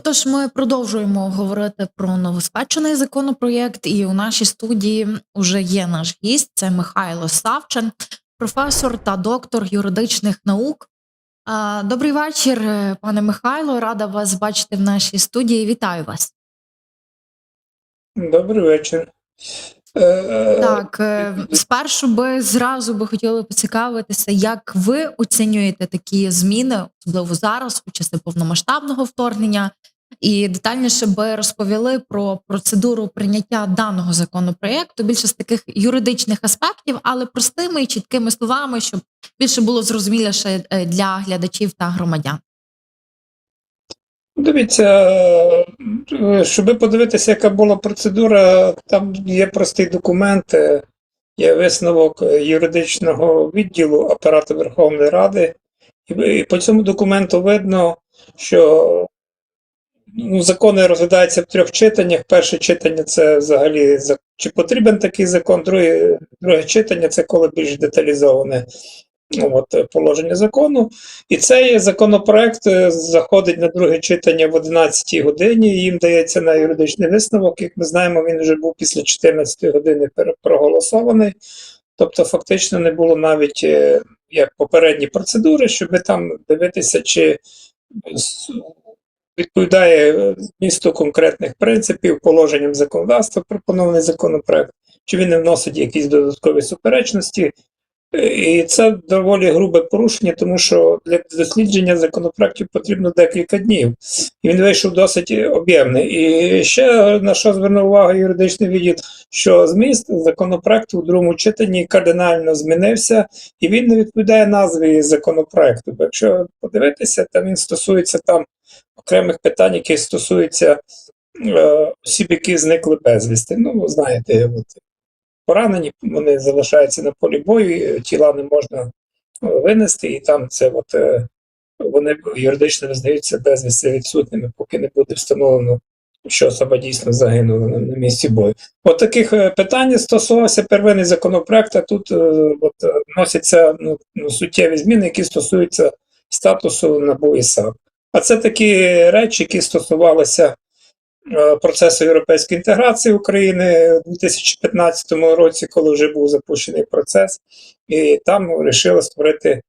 Отож, ми продовжуємо говорити про новоспечений законопроєкт, і у нашій студії вже є наш гість. Це Михайло Савчин, професор та доктор юридичних наук. Добрий вечір, е, пане Михайло. Рада вас бачити в нашій студії. Вітаю вас. Добрий вечір. Е, Так, е, спершу би зразу би хотіли поцікавитися, як ви оцінюєте такі зміни, особливо зараз, у часи повномасштабного вторгнення, і детальніше би розповіли про процедуру прийняття даного законопроекту, більше з таких юридичних аспектів, але простими і чіткими словами, щоб більше було зрозуміліше е, для глядачів та громадян. Дивіться, е, щоб подивитися, яка була процедура, там є простий документ, е, є висновок юридичного відділу апарату Верховної Ради, і по цьому документу видно, що ну, закони розглядаються в трьох читаннях. Перше читання це взагалі чи потрібен такий закон, друге, друге читання це коли більш деталізоване ну, от, положення закону. І цей законопроект е, заходить на друге читання в 11 годині. Їм дається на юридичний висновок. Як ми знаємо, він вже був після 14 години проголосований. Тобто, фактично не було навіть е, як попередні процедури, щоб там дивитися, чи відповідає е, змісту конкретних принципів, положенням законодавства пропонований законопроект, чи він не вносить якісь додаткові суперечності. Е, І це доволі грубе порушення, тому що для дослідження законопроектів потрібно декілька днів. І він вийшов досить об'ємний. І ще на що звернув увагу юридичний відділ, що зміст законопроекту у другому читанні кардинально змінився, і він не відповідає назві законопроекту. Бо якщо подивитися, там він стосується там окремих питань, які стосуються е, осіб, які зникли безвісти. Ну, знаєте, от, поранені, вони залишаються на полі бою, тіла не можна е, винести, і там це от, е, вони юридично визнаються безвісти відсутніми, поки не буде встановлено, що особа дійсно загинула на, на місці бою. От таких е, питань стосувався первинний законопроект, а тут е, от, е, вносяться ну, ну, суттєві зміни, які стосуються статусу НАБУ і САП. А це такі речі, які стосувалися е, процесу європейської інтеграції України у 2015 році, коли вже був запущений процес, і там вирішили створити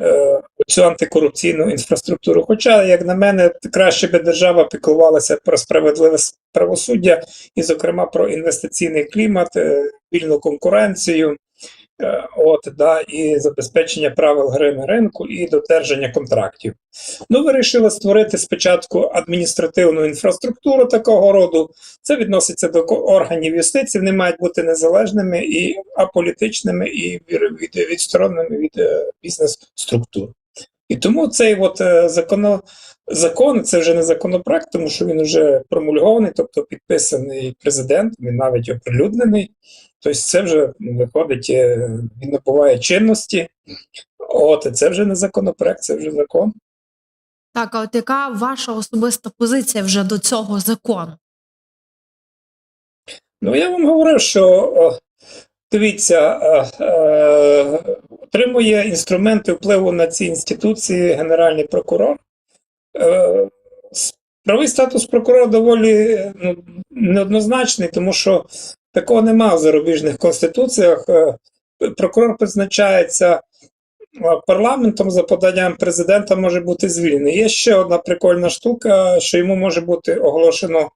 е, цю антикорупційну інфраструктуру. Хоча, як на мене, краще би держава піклувалася про справедливе правосуддя і, зокрема, про інвестиційний клімат, е, вільну конкуренцію. Е, От, да, і забезпечення правил гри на ринку і додержання контрактів. Ну, вирішили створити спочатку адміністративну інфраструктуру такого роду. Це відноситься до органів юстиції, вони мають бути незалежними і аполітичними, і від- від- відстороненими від е, бізнес-структур. І тому цей от е, законо, закон, це вже не законопроект, тому що він вже промульгований, тобто підписаний президентом і навіть оприлюднений. Тобто це вже виходить, е, він набуває чинності. От, це вже не законопроект, це вже закон. Так, а от яка ваша особиста позиція вже до цього закону? Ну, я вам говорив, що дивіться, е, е, отримує інструменти впливу на ці інституції Генеральний прокурор. Правий статус прокурора доволі ну, неоднозначний, тому що такого немає в зарубіжних конституціях. Е, Прокурор призначається е, парламентом за поданням президента може бути звільнений. Є ще одна прикольна штука, що йому може бути оголошено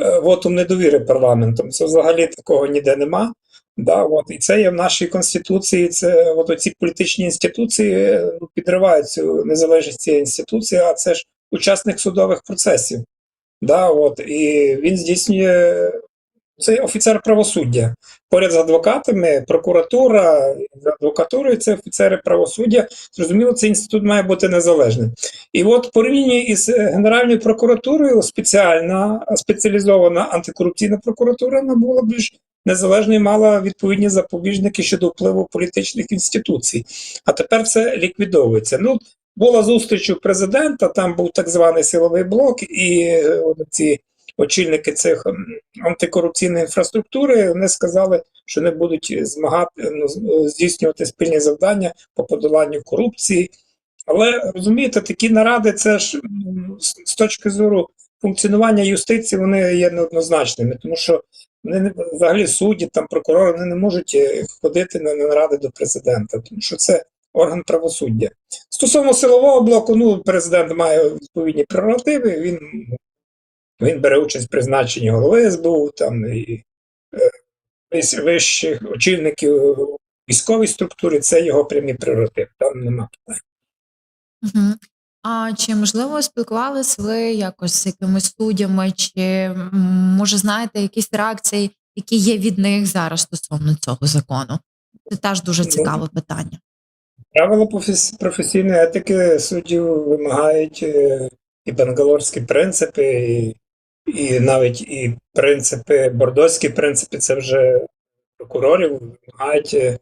е, вотум недовіри парламентом. Це взагалі такого ніде нема. Да, от, і це є в нашій конституції. Це от оці політичні інституції підривають цю незалежність цієї інституції, а це ж учасник судових процесів. Да, от, і він здійснює це офіцер правосуддя. Поряд з адвокатами, прокуратура, адвокатурою це офіцери правосуддя. Зрозуміло, цей інститут має бути незалежним. І от в порівнянні із е, Генеральною прокуратурою спеціальна спеціалізована антикорупційна прокуратура вона була більш незалежною, мала відповідні запобіжники щодо впливу політичних інституцій. А тепер це ліквідовується. Ну, була зустріч у президента, там був так званий силовий блок, і е, ці очільники цих антикорупційної інфраструктури вони сказали, що не будуть змагати ну, здійснювати спільні завдання по подоланню корупції. Але розумієте, такі наради, це ж з точки зору функціонування юстиції вони є неоднозначними, тому що вони взагалі судді, там прокурори вони не можуть е, ходити на наради до президента, тому що це орган правосуддя. Стосовно силового блоку, ну президент має відповідні прерогативи. Він, він бере участь в призначенні голови СБУ, там і е, вищих очільників у військовій структурі. Це його прямі прерогативи. Там нема питань. Угу. А чи можливо спілкувалися ви якось з якимись суддями, чи може знаєте якісь реакції, які є від них зараз стосовно цього закону? Це теж дуже Ну, цікаве питання. Правила професійної етики суддів вимагають е, і бангалорські принципи, і, і навіть і принципи, бордоські принципи, це вже прокурорів вимагають е,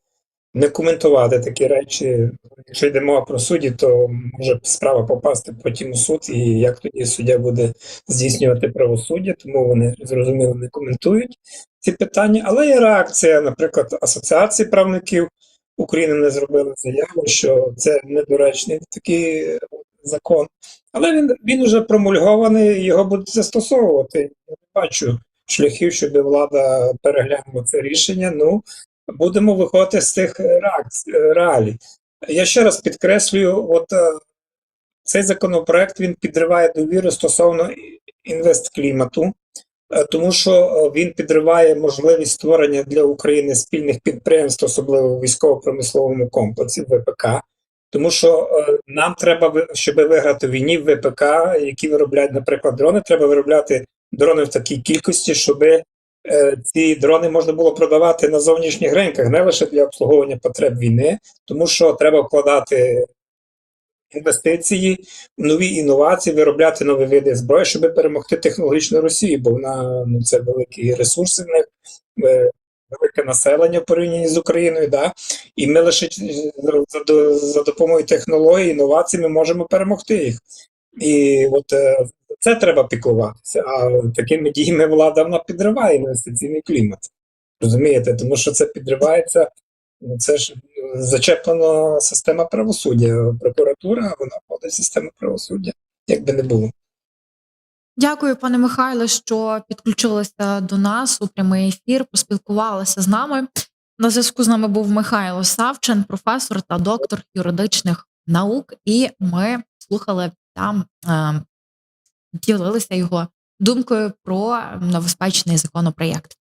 не коментувати такі речі. Якщо йде мова про судді, то може справа попасти потім у суд, і як тоді суддя буде здійснювати правосуддя, тому вони зрозуміло не коментують ці питання. Але є реакція, наприклад, Асоціації правників. України не зробили заяву, що це недоречний такий е, закон. Але він, він вже промульгований, його будуть застосовувати. Я не бачу шляхів, щоб влада переглянула це рішення. Ну, будемо виходити з тих реалій. Я ще раз підкреслюю, от е, цей законопроект він підриває довіру стосовно інвестклімату. Е, Тому що е, він підриває можливість створення для України спільних підприємств, особливо в військово-промисловому комплексі ВПК. Тому що е, нам треба, щоб виграти війні в ВПК, які виробляють, наприклад, дрони, треба виробляти дрони в такій кількості, щоб ці дрони можна було продавати на зовнішніх ринках, не лише для обслуговування потреб війни, тому що треба вкладати інвестиції, нові інновації, виробляти нові види зброї, щоб перемогти технологічну Росію, бо вона ну це великі ресурси в них, е, велике населення в порівнянні з Україною. Да? І ми лише за, за, за допомогою технологій, інновацій ми можемо перемогти їх. І от е, це треба піклуватися. А такими діями влада вона підриває інвестиційний клімат. Розумієте, тому що це підривається. Ну, Це ж зачеплена система правосуддя. Прокуратура, вона входить в систему правосуддя, як би не було. Дякую, пане Михайло, що підключилися до нас у прямий ефір, поспілкувалися з нами. На зв'язку з нами був Михайло Савчин, професор та доктор юридичних наук, і ми слухали там, е, ділилися його думкою про небезпечний законопроєкт.